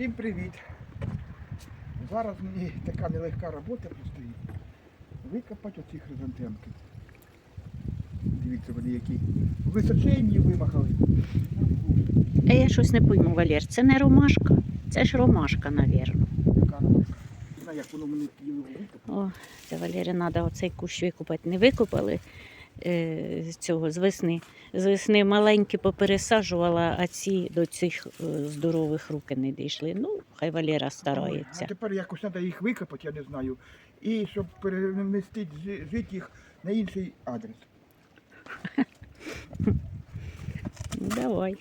Всім привіт! Зараз мені така нелегка робота предстоїть. Викопати оці хризантемки. Дивіться, вони які височенні вимахали. А я щось не пойму, Валер, це не ромашка, це ж ромашка, навірно. Яка ромашка. Не знаю, як воно мене її викопати. О, це Валері треба оцей кущ викупати. Не викупали е, з цього з весни. З весни маленькі попересаджувала, а ці до цих е, здорових руки не дійшли. Ну, хай Валера старається. А тепер якось треба їх викопати, я не знаю. І щоб перемістити жити їх на інший адрес. Давай.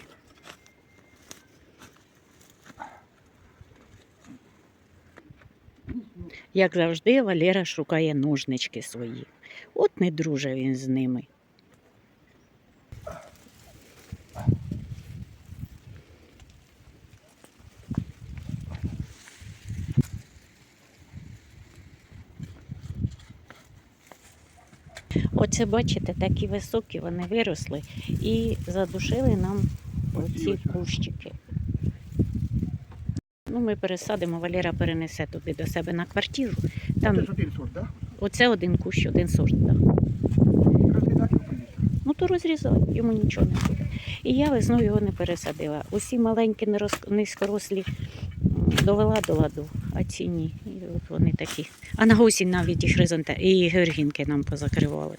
Як завжди, Валера шукає ножнички свої. От не друже він з ними. Оце бачите, такі високі вони виросли і задушили нам Оці кущики. Ну, ми пересадимо, Валера перенесе туди до себе на квартиру. Це ж один сорт, так? Оце один кущ, один сорт. Да. Ну то розрізай, йому нічого не буде. І я весною його не пересадила. Усі маленькі низькорослі довела до ладу, а ці ні. І от вони такі. А на осінь навіть і хризанте, і георгінки нам позакривали.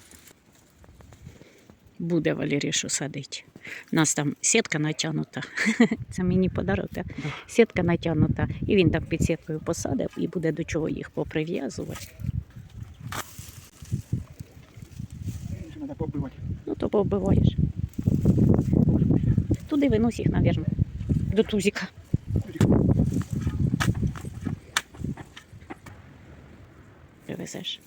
Буде Валерій, що садить. У нас там сітка натягнута. Це мені подарок. да? Сітка натягнута. І він там під сіткою посадив і буде до чого їх поприв'язувати. Ще треба побивати. Ну то повбиваєш. Туди винось їх, мабуть, до тузика. Привезеш.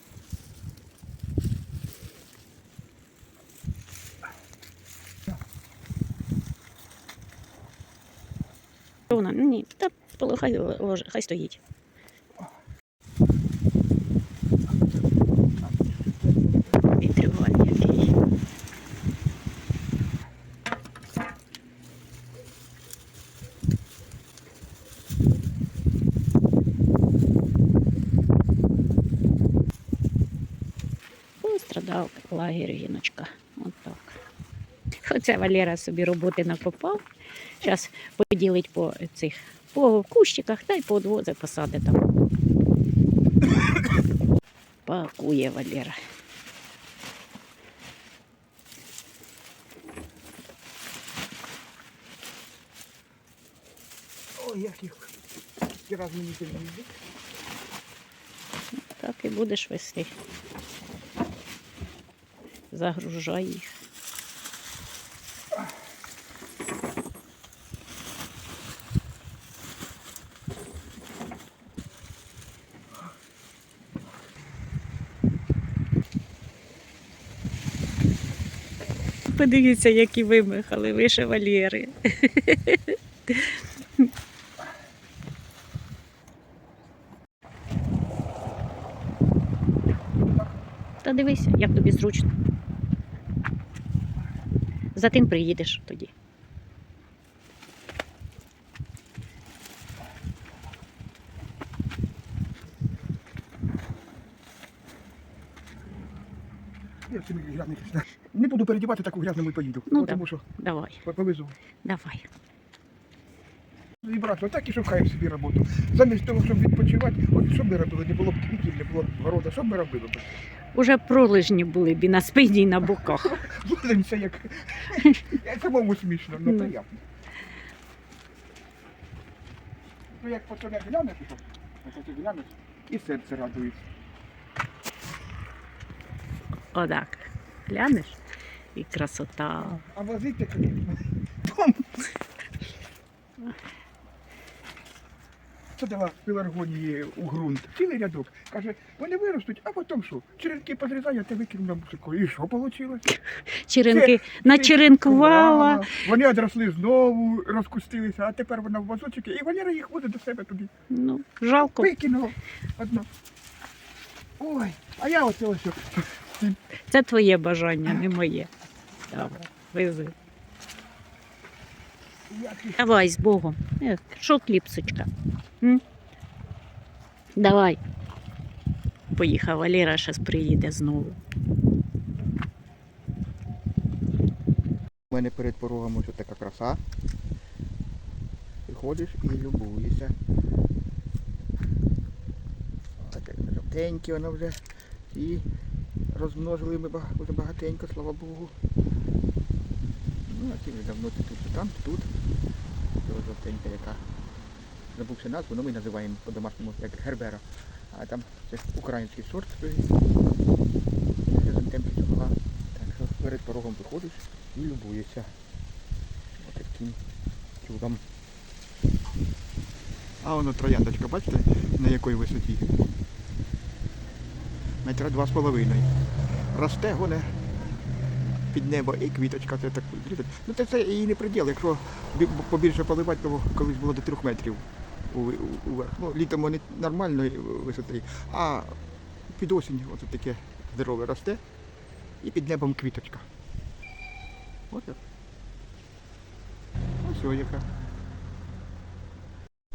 Вона, ні, та хай, ложе- хай стоїть. Вітрювальний який. Лагерь гіночка. От так. Оце Валера собі роботи накопав. Зараз поділить по цих по кущиках та й по одвози посади там. Пакує Валера. Ой, як їх. Ті раз мені це не. Так і будеш вести. Загружай їх. Подивіться, які вимихали ви шевальєри. Та дивися, як тобі зручно. За тим приїдеш тоді. Я цими грязних не буду передівати таку грязному і поїду. Ну, тому що Давай, по- повезу. давай. Зібрати отак і шукаємо собі роботу. Замість того, щоб відпочивати, от що б ми робили, не було б квітів, не було б города, що б ми робили? б? Уже пролежні були б і на спині, і на боках. Будемося як як самому смішно, ну Ну. приємно. Ну як потім як глянеш, то, як ти глянеш, і серце радується. Отак. Глянеш? І красота. А возити Дала пеларгонії у ґрунт. Цілий рядок. Каже, вони виростуть, а потім що? Черенки подрізаю, а ти викинув на мусику. І що вийшло? Черенки начеренкувала. Вони одросли знову, розкустилися, а тепер вона в вазочки, і Валера їх возить до себе туди. Ну, жалко. Викинула одну. Ой, а я оце ось. Це твоє бажання, не моє. Добре, вези. Давай з Богом. Е, Що кліпсочка? Давай. Поїхав, Валера зараз приїде знову. У мене перед порогом ось така краса. Ти ходиш і любуєшся. Таке жовтеньке воно вже. І розмножили ми вже багатенько, слава Богу. Ну, а вже давно ти тут, ти там, тут. Ось жовтенька яка. Забувся назву, але ми називаємо по-домашньому як гербера. А там це український сорт. Цього. Так що перед порогом виходиш і любуєшся таким чудом. А воно трояндочка, бачите, на якій висоті? Метра два з половиною. Росте гоне під небо і квіточка це так. Ну це, це її не приділ. Якщо побільше поливати, то колись було до трьох метрів уверх. Ну, літом вони нормальної висоти, а під осінь ось таке здорове росте і під небом квіточка. От як. Ось ось яка.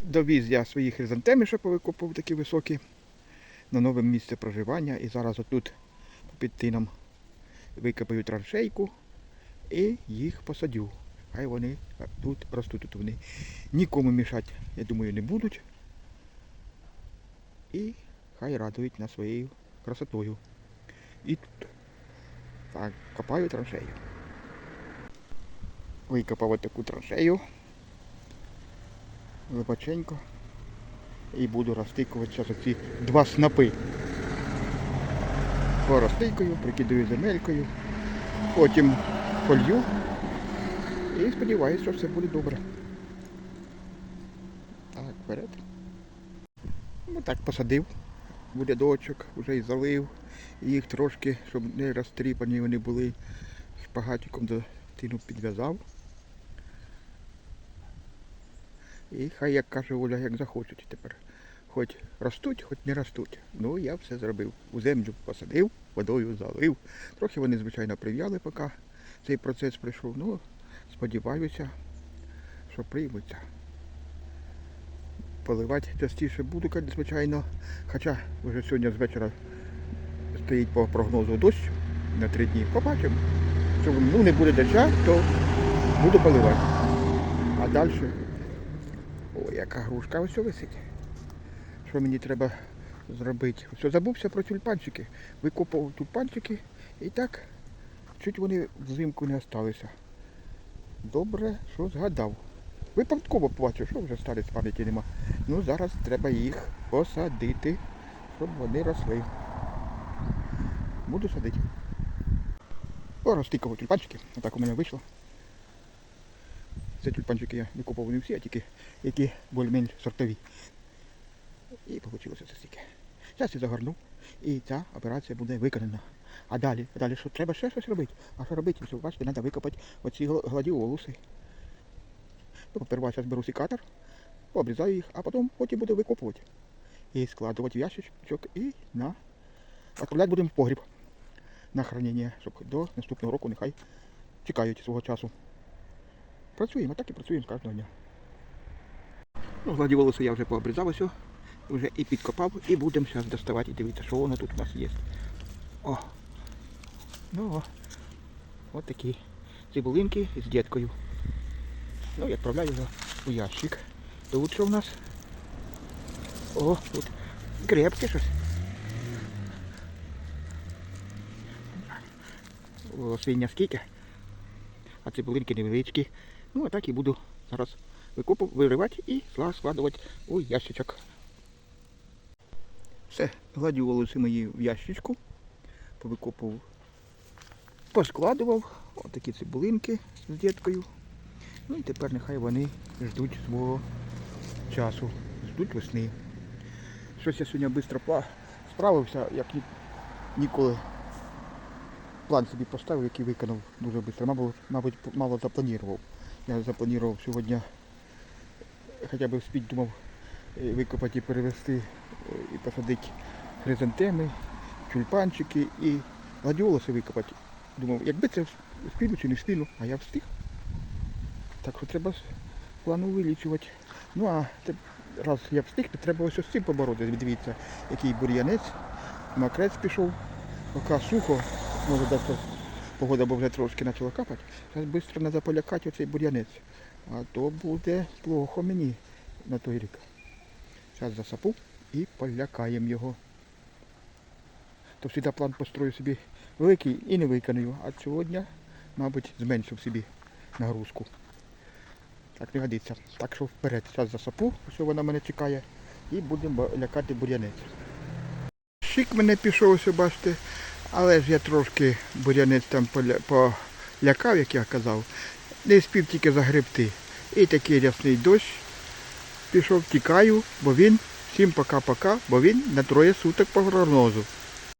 Довіз я свої хризантеми, що повикопав такі високі, на нове місце проживання. І зараз отут під тином викопаю траншейку і їх посадю. Хай вони тут ростуть. Тут вони нікому мішати, я думаю, не будуть. І хай радують нас своєю красотою. І тут. Так, копаю траншею. Викопав таку траншею. Глибоченько. І буду розтикувати зараз оці два снопи. Поростикаю, прикидаю земелькою, потім полью і сподіваюся, що все буде добре. Так, вперед. Ну так, посадив. Буде дочок, вже і залив. Їх трошки, щоб не розтріпані вони були, шпагатиком до тину підв'язав. І хай, як каже Оля, як захочуть тепер. Хоч ростуть, хоч не ростуть. Ну, я все зробив. У землю посадив, водою залив. Трохи вони, звичайно, прив'яли, поки цей процес прийшов. Ну, сподіваюся, що приймуться. Поливати частіше буду, звичайно. Хоча вже сьогодні з вечора стоїть по прогнозу дощ на три дні. Побачимо. Якщо ну, не буде доща, то буду поливати. А далі. Ой, яка грушка ось висить. Що мені треба зробити? Все, забувся про тюльпанчики. Викопав тюльпанчики і так чуть вони взимку не осталися. Добре, що згадав. Випадково побачив, що вже старий з пам'яті нема. Ну зараз треба їх посадити, щоб вони росли. Буду садити. О, розтикав тюльпанчики. Отак у мене вийшло. Це тюльпанчики я не купував не всі, а тільки які більш-менш сортові. І вийшло це стільки. Зараз я загорну, і ця операція буде виконана. А далі, далі що треба ще щось робити? А що робити? Все, бачите, треба викопати оці гла- гладіолуси. Ну, поперва зараз беру секатор, обрізаю їх, а потім потім буду викопувати. І складувати в ящичок і на відправляти будемо в погріб на хранення, щоб до наступного року нехай чекають свого часу. Працюємо, так і працюємо кожного дня. Ну, гладіолуси я вже пообрізав ось, вже і підкопав, і будемо зараз доставати і дивитися, що воно тут у нас є. О! Ну. От такі цибулинки з діткою. Ну, і відправляю його у ящик. Тут що в нас? О, тут крепке щось. Свиня скільки. А цибулинки невеличкі. Ну, а так і буду зараз викопу, виривати і складувати у ящичок. Все, гладіолуси мої в ящичку. Повикопував, поскладував. Ось такі цибулинки з діткою. Ну і тепер нехай вони ждуть свого часу, ждуть весни. Щось я сьогодні швидко справився, як ні- ніколи. План собі поставив, який виконав дуже швидко. Мабуть, мабуть, мало запланував. Я запланував сьогодні, хоча б вспіть думав викопати і перевести е, і посадити хризантеми, тюльпанчики і гладіолуси викопати. Думав, якби це встигну чи не встигну, а я встиг. Так що треба плану вилічувати. Ну а раз я встиг, то треба ось з цим поборотися. Дивіться, який бур'янець. Макрець пішов, поки сухо, може десь погода бо вже трошки почала капати. Зараз швидко треба полякати оцей бур'янець. А то буде плохо мені на той рік. Зараз засапу і полякаємо його. То завжди план построю собі великий і не виконую. А сьогодні, мабуть, зменшив собі нагрузку. Так не годиться. Так що вперед. Зараз засапу, що вона мене чекає, і будемо лякати бур'янець. Шик мене пішов, ось бачите, але ж я трошки бур'янець там полякав, як я казав, не спів тільки загребти. І такий рясний дощ пішов, тікаю, бо він, всім пока-пока, бо він на троє суток по прогнозу.